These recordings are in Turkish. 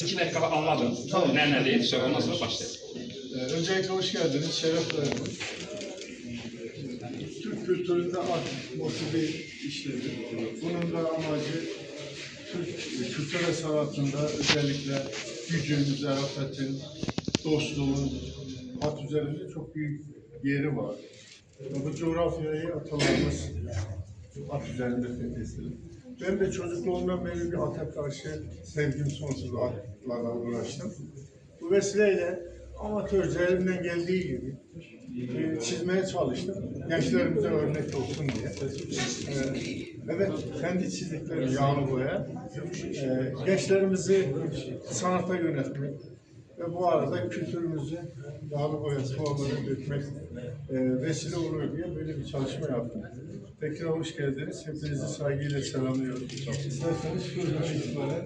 İki dakika anladım. Tamam. Ne ne değil. Sonra ondan sonra başlayalım. Ee, Öncelikle hoş geldiniz, şeref verdiniz. Türk kültüründe art motifi işledir. Bunun da amacı Türk kültür ve sanatında özellikle gücün, zarafetin, dostluğun hat üzerinde çok büyük yeri var. Bu coğrafyayı atalarımız at üzerinde fethedilir. Ben de çocukluğumdan beri bir ata karşı sevgim sonsuz atlarla uğraştım. Bu vesileyle amatörce elimden geldiği gibi e, çizmeye çalıştım. Gençlerimize örnek olsun diye. E, evet, kendi çizdiklerim yağlı boya. E, gençlerimizi sanata yönetmek ve bu arada kültürümüzü yağlı boya formalarına dökmek e, vesile olur diye böyle bir çalışma yaptım. Tekrar hoş geldiniz. Hepinizi saygıyla selamlıyorum. İsterseniz şuradan itibaren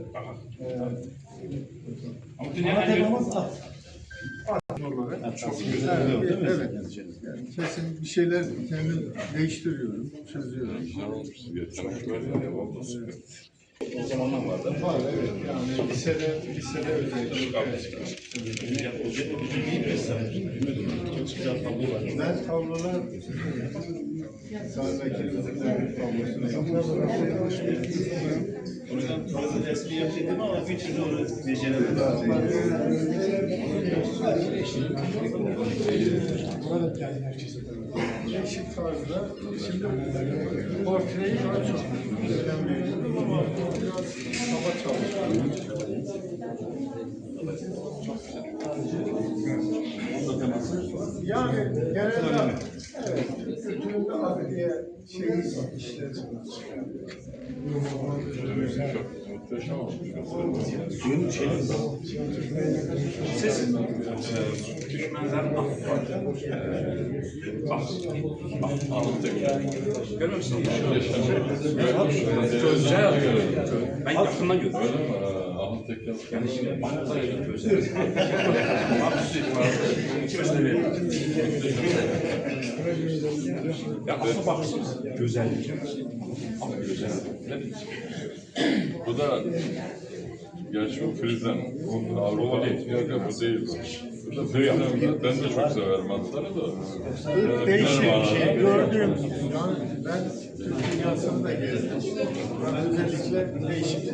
e, Ama dünya en büyük- olarak çok güzel? Evet. Yani kesin bir şeyler kendim değiştiriyorum, çözüyorum. O zamandan vardı. Var evet yani lisede, lisede özellikle. Ben tablolar Sayın Vekilimizin de tablosunu Oradan fazla resmi yapacaktım ama bir türlü onu beceremedim. Değişik tarzda. Şimdi portreyi daha çok önem veriyorum ama biraz kaba çalışıyorum. Yani genelde evet, Türk kültüründe adliye şeyi işleri Siz e, düşmanlar ah var. E, ah, ah, anlattık. Görmüyor musunuz? Gözler atıyor. Ben yakından gördüm. Yani şimdi bana da gözler. İkimizde bir. Ya bakmışsınız. Güzellik. Ama güzel. Bu da gerçi o Filiz'den Avrupa değil. Yok yok bu değil. Bu da Filiz'den ben de çok severim atları da. Değişik bilmem şey yani ben Türk dünyasını da gezdim. Yani özellikle değişik.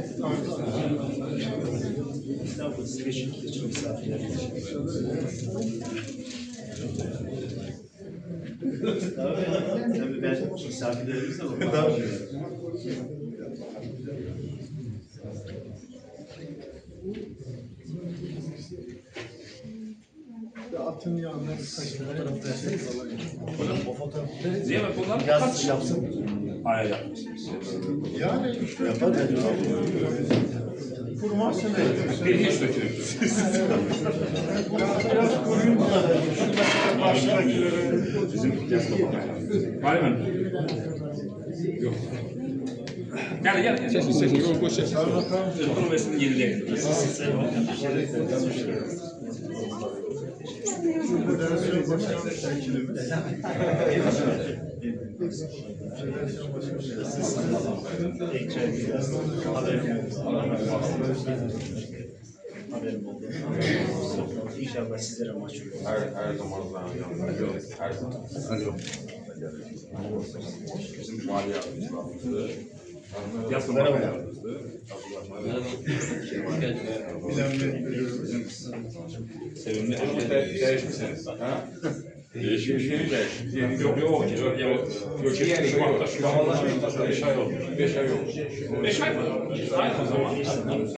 İstanbul siz beşinci geçin misafirleriniz. Tabii, tabii ben misafirlerimiz de var. Atın yanına tane şey falan. O fotoğrafları Niye bak bunlar yaz kaç yapsın. aya yapmışsınız? Yani işte kurmasın Bir hiç dökülür. Biraz koruyunca şuradaki baştakileri Var mı? Yok. Gel gel gel. Sessiz sessiz. Yok boş bakalım. Bunun resmini yenileyelim. Federasyon Başkanı Vekilimiz. Federasyon Başkanı Haberim oldu. İnşallah sizlere mahcup olur. Her, her zaman yanında yok. Her zaman. Alo. Bizim mali. Yardımcılarımızdı. bilen veriyoruz. Sevimli. Değişmişsiniz. Ha? Değişmiş mi? Değişmiş. Yok yok yok yok. Yok yeni Şubat'ta Şubat'ta. Beş ay olmuş. Beş ay olmuş. Beş ay mı? Aynı o zaman.